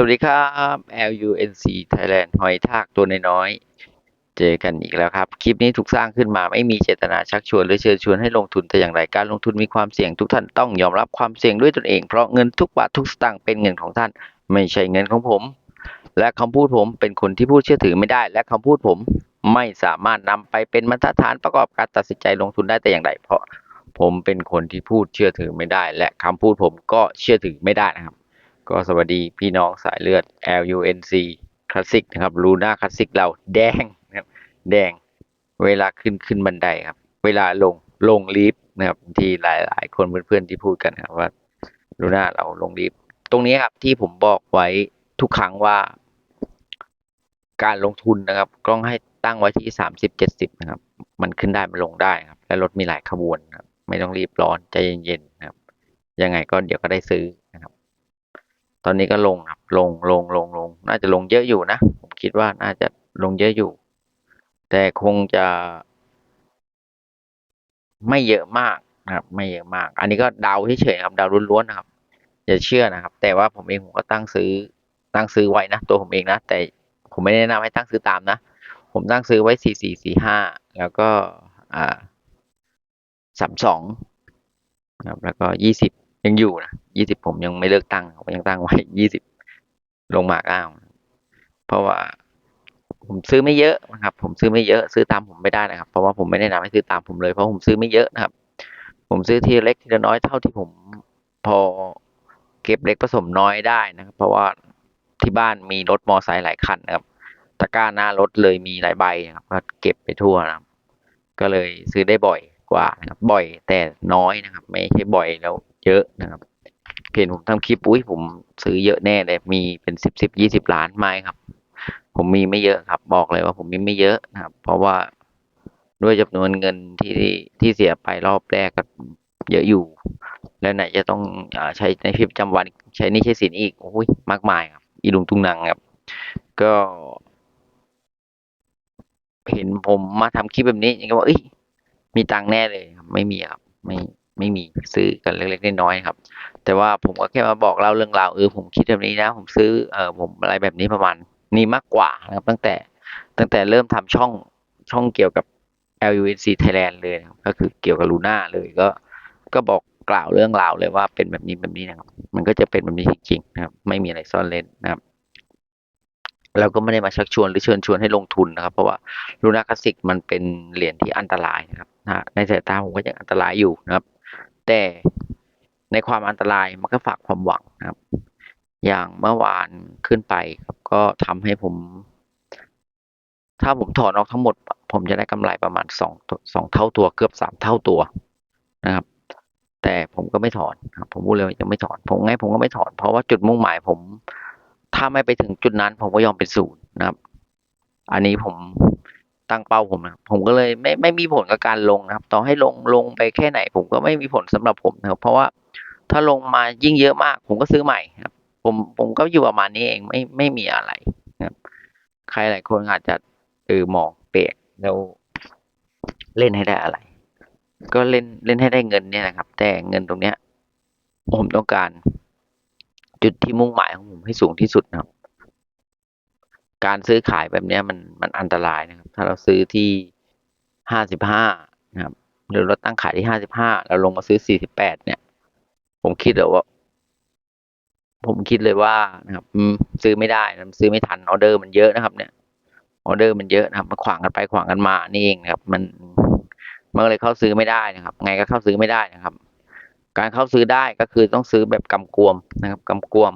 สวัสดีครับ LUNC Thailand หอยทากตัวน้อยๆ เจอกันอีกแล้วครับ คลิปนี้ถูกสร้างขึ้นมาไม่มีเจตนาชักชวน หรือเชิญชวนให้ลงทุนแต่อย่างไรการลงทุนมีความเสี่ยงทุกท่านต้องยอมรับความเสี่ยงด้วยตนเอง เพราะเงินทุกบาททุกสตางค์เป็นเงินของท่าน ไม่ใช่เงินของผม และคำพูดผมเป็นคนที่พูดเชื่อถือไม่ได้ และคำพูดผมไม่สามารถนำไปเป็นมาตรฐานประกอบการตัดสินใจลงทุนได้แต่อย่างใดเพราะ ผมเป็นคนที่พูดเชื่อถือไม่ได้ และคำพูดผมก็เชื่อถือไม่ได้นะครับ ก็สวัสดีพี่น้องสายเลือด LUNC คลาสสิกนะครับลูน่าคลาสสิกเราแดงนะครับ แดง เวลาขึ้นขึ้นบันไดครับ เวลาลงลงลิฟต์นะครับ ที่หลายๆคนเพื่อนๆที่พูดกันครับว่าลูน่าเราลงลิฟต์ตรงนี้ครับที่ผมบอกไว้ทุกครั้งว่า การลงทุนนะครับต้องให้ตั้งไว้ที่สามสิบเจ็ดสิบนะครับ มันขึ้นได้มันลงได้ครับ และรถมีหลายขบวนครับ ไม่ต้องรีบร้อนใจเย็นๆนะครับ ยังไงก็เดี๋ยวก็ได้ซื้อ ตอนนี้ก็ลงครับลงลงลงลง น่าจะลงเยอะอยู่นะ ผมคิดว่าน่าจะลงเยอะอยู่ แต่คงจะ ไม่เยอะมากนะครับ ไม่เยอะมาก อันนี้ก็เดาเฉยๆครับเดาล้วนๆนะครับอย่าเชื่อนะครับ แต่ว่าผมเองผมก็ตั้งซื้อตั้งซื้อไว้นะตัวผมเองนะ แต่ผมไม่แนะนำให้ตั้งซื้อตามนะ ผมตั้งซื้อไว้สี่สี่สี่ห้าแล้วก็อ่าสามสองนะครับแล้วก็ยี่สิบ ยังอยู่นะยี่สิบผมยังไม่เลิกตั้งผมยังตั้งไว้ยี่สิบลงมาก้าวเพราะว่า ผมซื้อไม่เยอะนะครับ ผมซื้อไม่เยอะซื้อตามผมไม่ได้นะครับ เพราะว่าผมไม่แนะนำให้ซื้อตามผมเลยเพราะผมซื้อไม่เยอะนะครับ ผมซื้อทีเล็กทีละน้อยเท่าที่ผมพอเก็บเล็กผสมน้อยได้นะครับ เพราะว่าที่บ้านมีรถมอไซค์หลายคันนะครับตะกร้าหน้ารถเลยมีหลายใบนะครับก็เก็บไปทั่วนะครับ ก็เลยซื้อได้บ่อยกว่านะครับบ่อยแต่น้อยนะครับ ไม่ใช่บ่อยแล้ว เยอะนะครับเห็นผมทำคลิปอุ้ยผมซื้อเยอะแน่เลยมีเป็นสิบสิบยี่สิบล้านไม่ครับ ผมมีไม่เยอะครับ บอกเลยว่าผมมีไม่เยอะนะครับ เพราะว่าด้วยจำนวนเงินที่ที่เสียไปรอบแรกก็เยอะอยู่ แล้วไหนจะต้องอใช้ในชีวิตประจำวันใช้นี่ใช้สินอีกโอ้ยมากมายครับ อีลุงตุงนังครับ ก็ เห็นผมมาทำคลิปแบบนี้ยังก็ว่าเอ้ยมีตังแน่เลยครับไม่มีครับไม่ ไม่มีซื้อกันเล็กๆน้อยๆครับ แต่ว่าผมก็แค่มาบอกเล่าเรื่องราวเออผมคิดแบบนี้นะ ผมซื้อเออผมอะไรแบบนี้ประมาณนี้มากกว่านะครับ ตั้งแต่ตั้งแต่เริ่มทำช่องช่องเกี่ยวกับ LUNC Thailand เลยก็คือเกี่ยวกับลูน่าเลยก็ก็บอกกล่าวเรื่องราวเลยว่าเป็นแบบนี้แบบนี้นะครับ มันก็จะเป็นแบบนี้จริงๆนะครับ ไม่มีอะไรซ่อนเล่นนะครับเราก็ไม่ได้มาชักชวนหรือเชิญชวนให้ลงทุนนะครับ เพราะว่าลูน่าคลาสสิกมันเป็นเหรียญที่อันตรายนะครับในสายตาผมก็ยังอันตรายอยู่นะครับ แต่ในความอันตรายมันก็ฝากความหวังนะครับ อย่างเมื่อวานขึ้นไปครับ ก็ทำให้ผม ถ้าผมถอนออกทั้งหมด ผมจะได้กำไรประมาณสองสองเท่าตัวเกือบสามเท่าตัวนะครับ แต่ผมก็ไม่ถอนครับผมพูดเลยยังไม่ถอน ผมไงผมก็ไม่ถอน เพราะว่าจุดมุ่งหมายผม ถ้าไม่ไปถึงจุดนั้น ผมก็ยอมเป็นศูนย์นะครับ อันนี้ผม ตั้งเป้าผมนะครับผมก็เลยไม่ไม่มีผลกับการลงนะครับ ต่อให้ลงลงไปแค่ไหน ผมก็ไม่มีผลสำหรับผมนะครับ เพราะว่าถ้าลงมายิ่งเยอะมาก ผมก็ซื้อใหม่ครับ ผมผมก็อยู่ประมาณนี้เองไม่ไม่มีอะไรนะครับ ใครหลายคนอาจจะเออมองเปลกแล้วเล่นให้ได้อะไร ก็เล่นเล่นให้ได้เงินเนี่ยนะครับ แต่เงินตรงเนี้ย ผมต้องการ จุดที่มุ่งหมายของผมให้สูงที่สุดนะครับ การซื้อขายแบบนี้มันมันอันตรายนะครับ ถ้าเราซื้อที่ห้าสิบห้านะครับหรือเราตั้งขายที่ห้าสิบห้าเราลงมาซื้อสี่สิบแปดเนี่ย ผมคิดเลยว่า ผมคิดเลยว่านะครับซื้อไม่ได้นะซื้อไม่ทันออเดอร์มันเยอะนะครับ เนี่ยออเดอร์มันเยอะนะครับมันขวางกันไปขวางกันมานี่เองนะครับ มันมันเลยเข้าซื้อไม่ได้นะครับ ไงก็เข้าซื้อไม่ได้นะครับ การเข้าซื้อได้ก็คือต้องซื้อแบบกำกวมนะครับกำกวม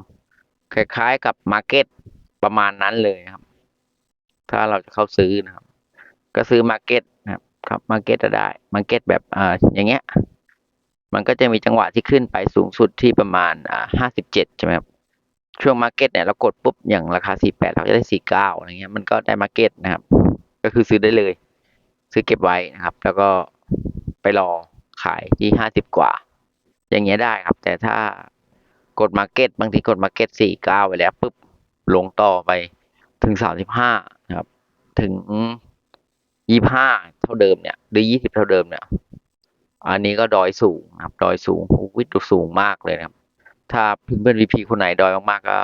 คล้ายๆกับมาร์เก็ต ประมาณนั้นเลยครับ ถ้าเราจะเข้าซื้อนะครับ ก็ซื้อมาร์เก็ตนะครับครับมาร์เก็ตจะได้มาร์เก็ตแบบอ่าอย่างเงี้ย มันก็จะมีจังหวะที่ขึ้นไปสูงสุดที่ประมาณอ่าห้าสิบเจ็ดใช่ไหมครับช่วงมาร์เก็ตเนี่ยเรากดปุ๊บอย่างราคาสี่แปดเราจะได้สี่เก้าอะไรเงี้ยมันก็ได้มาร์เก็ตนะครับ ก็คือซื้อได้เลย ซื้อเก็บไว้นะครับ แล้วก็ไปรอขายที่ห้าสิบกว่า อย่างเงี้ยได้ครับ แต่ถ้ากดมาร์เก็ตบางทีกดมาร์เก็ตสี่เก้าไปแล้วปุ๊บ ลงต่อไปถึงสามสิบห้านะครับ ถึงยี่ห้าเท่าเดิมเนี่ยหรือยี่สิบเท่าเดิมเนี่ย อันนี้ก็ดอยสูงนะครับ ดอยสูงวิดสูงมากเลยนะครับ ถ้าเพื่อนๆวีพีคนไหนดอยมากๆก็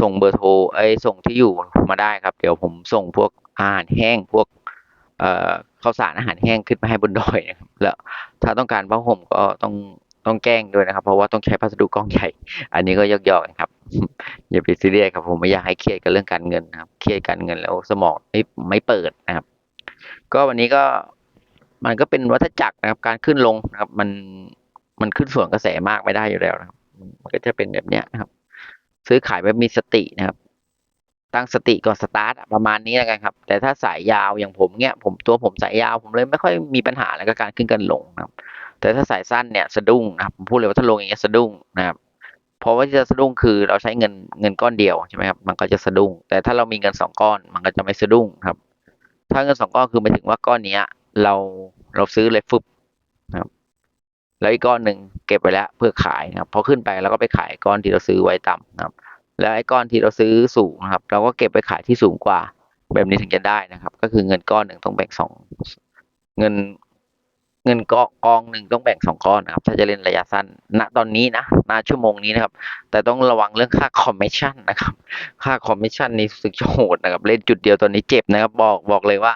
ส่งเบอร์โทรเอ้ส่งที่อยู่มาได้ครับ เดี๋ยวผมส่งพวกอาหารแห้งพวกเอ่อข้าวสารอาหารแห้งขึ้นไปให้บนดอยนะครับแล้วถ้าต้องการผ้าห่มก็ต้อง ต้องแจ้งด้วยนะครับ เพราะว่าต้องใช้พัสดุกล้องใหญ่ อันนี้ก็ยอกๆนะครับ อย่าไปซีเรียสครับผมไม่อยากให้เครียดกับเรื่องการเงินนะครับ เครียดการเงินแล้วสมองไม่ไม่เปิดนะครับ ก็วันนี้ก็มันก็เป็นวัฏจักรนะครับ การขึ้นลงนะครับ มันมันขึ้นส่วนกระแสมากไม่ได้อยู่แล้วนะครับ มันก็จะเป็นแบบเนี้ยนะครับ ซื้อขายแบบมีสตินะครับ ตั้งสติก่อนสตาร์ทประมาณนี้แล้วกันครับ แต่ถ้าสายยาวอย่างผมเนี้ยผมตัวผมสายยาวผมเลยไม่ค่อยมีปัญหาอะไรกับการขึ้นกันลงนะครับ แต่ถ้าสายสั้นเนี่ยสะดุ้งนะครับผมพูดเลยว่าถ้าลงอย่างเงี้ยสะดุ้งนะครับเพราะว่าจะสะดุ้งคือเราใช้เงินเงินก้อนเดียวใช่ไหมครับมันก็จะสะดุ้ง แต่ถ้าเรามีเงินสองก้อนมันก็จะไม่สะดุ้งครับ ถ้าเงินสองก้อนคือหมายถึงว่าก้อนเนี้ย เราเราซื้อเลยฟึบนะครับ แล้วอีกก้อนหนึ่งเก็บไว้แล้วเพื่อขายนะครับพอขึ้นไปเราก็ไปขายก้อนที่เราซื้อไว้ต่ำนะครับ แล้วไอ้ก้อนที่เราซื้อสูงนะครับ เราก็เก็บไปขายที่สูงกว่า แบบนี้ถึงจะได้นะครับ ก็คือเงินก้อนหนึ่งต้องแบ่งสองเงิน เงินกกองหนึ่งต้องแบ่งสองก้อนนะครับ ถ้าจะเล่นระยะสั้นณตอนนี้นะณชั่วโมงนี้นะครับ แต่ต้องระวังเรื่องค่าคอมมิชชั่นนะครับ ค่าคอมมิชชั่นนี่สึกโหดนะครับ เล่นจุดเดียวตอนนี้เจ็บนะครับ บอกบอกเลยว่า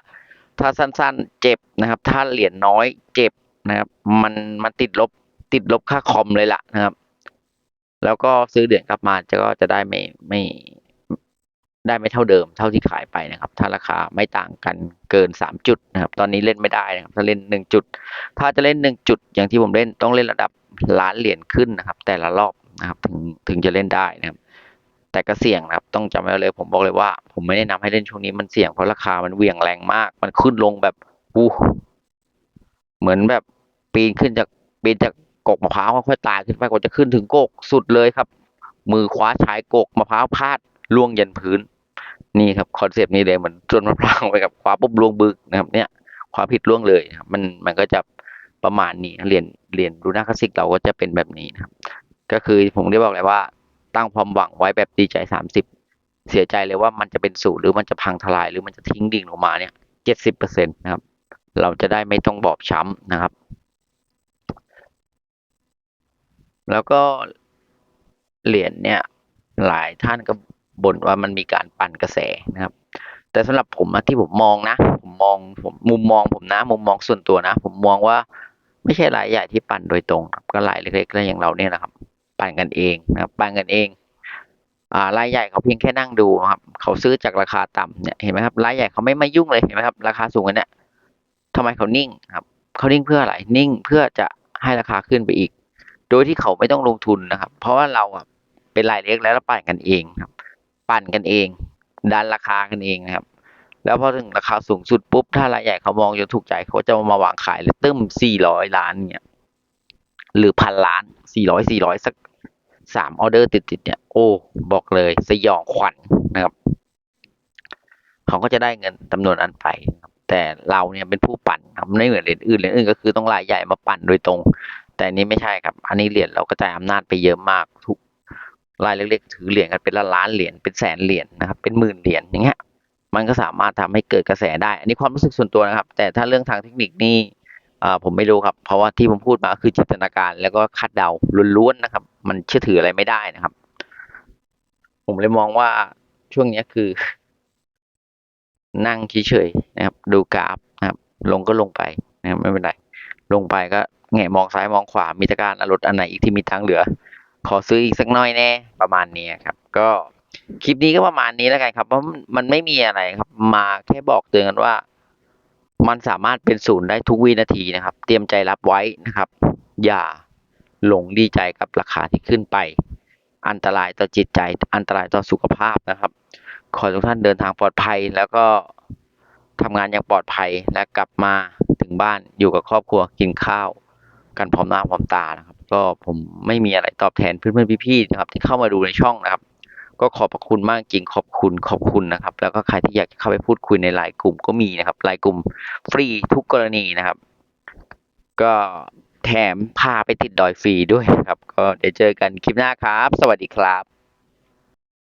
ถ้าสั้นๆเจ็บนะครับ ถ้าเหรียญน้อยเจ็บนะครับ มันมันติดลบติดลบค่าคอมเลยล่ะนะครับ แล้วก็ซื้อเหรียญกลับมาจะก็จะได้ไม่ไม่ ได้ไม่เท่าเดิมเท่าที่ขายไปนะครับ ถ้าราคาไม่ต่างกันเกินสามจุดนะครับ ตอนนี้เล่นไม่ได้นะครับ ถ้าเล่นหนึ่งจุด ถ้าจะเล่นหนึ่งจุด อย่างที่ผมเล่นต้องเล่นระดับล้านเหรียญขึ้นนะครับ แต่ละรอบนะครับถึงถึงจะเล่นได้นะครับ แต่ก็เสี่ยงนะครับ ต้องจำไว้เลย ผมบอกเลยว่า ผมไม่แนะนำให้เล่นช่วงนี้มันเสี่ยงเพราะราคามันเวี่ยงแรงมาก มันขึ้นลงแบบอู้เหมือนแบบปีนขึ้นจากปีนจากกกมะพร้าวค่อยๆตายขึ้นไปกว่าจะขึ้นถึงกกสุดเลยครับ มือคว้าชายกกมะพร้าวพาดล่วงยันพื้น นี่ครับคอนเซปต์นี้เลยเหมือนจนมะพร้าวไปกับคว้าปุ๊บล่วงบึกนะครับ เนี่ยคว้าผิดล่วงเลยมันมันก็จะประมาณนี้เรียนเรียนดูน้าคลาสสิกเราก็จะเป็นแบบนี้นะครับ ก็คือผมได้บอกเลยว่าตั้งความหวังไว้แบบดีใจสามสิบเสียใจเลยว่ามันจะเป็นศูนย์หรือมันจะพังทลายหรือมันจะทิ้งดิ่งลงมาเนี่ยเจ็ดสิบเปอร์เซ็นต์นะครับ เราจะได้ไม่ต้องบอบช้ำนะครับ แล้วก็เหรียญเนี่ยหลายท่านก็ บ่นว่ามันมีการปั่นกระแสนะครับ แต่สำหรับผมที่ผมมองนะ ผมมองผมมุมมองผมนะ มุมมองส่วนตัวนะ ผมมองว่าไม่ใช่รายใหญ่ที่ปั่นโดยตรง ก็รายเล็กๆอย่างเราเนี่ยนะครับ ปั่นกันเองนะครับปั่นกันเองอ่ารายใหญ่เขาเพียงแค่นั่งดูนะครับ เขาซื้อจากราคาต่ำเนี่ยเห็นไหมครับรายใหญ่เขาไม่มายุ่งเลยเห็นไหมครับราคาสูงกันเนี่ยทำไมเขานิ่งครับเขานิ่งเพื่ออะไรนิ่งเพื่อจะให้ราคาขึ้นไปอีก โดยที่เขาไม่ต้องลงทุนนะครับ เพราะว่าเราอะเป็นรายเล็กแล้วเราปั่นกันเองครับ ปั่นกันเอง ดันราคากันเองนะครับ แล้วพอถึงราคาสูงสุดปุ๊บ ถ้ารายใหญ่เขามองจนถูกใจเขาจะมาวางขายเลยตึ้มสี่ร้อยล้านเนี่ย หรือพันล้านสี่ร้อยสี่ร้อยสักสามออเดอร์ติดๆเนี่ย โอ้บอกเลยสยองขวัญนะครับ เขาก็จะได้เงินจำนวนอันไปแต่เราเนี่ยเป็นผู้ปั่นครับไม่เหมือนเหรียญอื่นเหรียญอื่นก็คือต้องรายใหญ่มาปั่นโดยตรง แต่นนี้ไม่ใช่ครับ อันนี้เหรียญเรากระจายอำนาจไปเยอะมากทุก รายเล็กๆ ถือเหรียญกันเป็นล้านเหรียญเป็นแสนเหรียญนะครับ เป็นหมื่นเหรียญอย่างเงี้ย มันก็สามารถทำให้เกิดกระแสได้ อันนี้ความรู้สึกส่วนตัวนะครับ แต่ถ้าเรื่องทางเทคนิคนี่อ่าผมไม่รู้ครับ เพราะว่าที่ผมพูดมาคือจินตนาการ แล้วก็คาดเดาล้วนๆนะครับ มันเชื่อถืออะไรไม่ได้นะครับ ผมเลยมองว่าช่วงนี้คือ นั่งเฉยๆนะครับ ดูกราฟนะครับ ลงก็ลงไปนะครับไม่เป็นไรลงไปก็แงะมองซ้ายมองขวามีตะการรถอันไหนอีกที่มีตังค์เหลือ ขอซื้ออีกสักน้อยแน่ประมาณนี้ครับ ก็คลิปนี้ก็ประมาณนี้แล้วกันครับ เพราะมันไม่มีอะไรครับ มาแค่บอกเตือนกันว่า มันสามารถเป็นศูนย์ได้ทุกวินาทีนะครับ เตรียมใจรับไว้นะครับ อย่าหลงดีใจกับราคาที่ขึ้นไป อันตรายต่อจิตใจ อันตรายต่อสุขภาพนะครับ ขอทุกท่านเดินทางปลอดภัย แล้วก็ทำงานอย่างปลอดภัยและกลับมาถึงบ้านอยู่กับครอบครัวกินข้าว กันพร้อมหน้าพร้อมตานะครับ ก็ผมไม่มีอะไรตอบแทนเพื่อนๆพี่ๆนะครับ ที่เข้ามาดูในช่องนะครับ ก็ขอบพระคุณมากจริงขอบคุณขอบคุณนะครับ แล้วก็ใครที่อยากจะเข้าไปพูดคุยในไลน์กลุ่มก็มีนะครับไลน์กลุ่มฟรีทุกกรณีนะครับ ก็แถมพาไปติดดอยฟรีด้วยนะครับ ก็เดี๋ยวเจอกันคลิปหน้าครับ สวัสดีครับ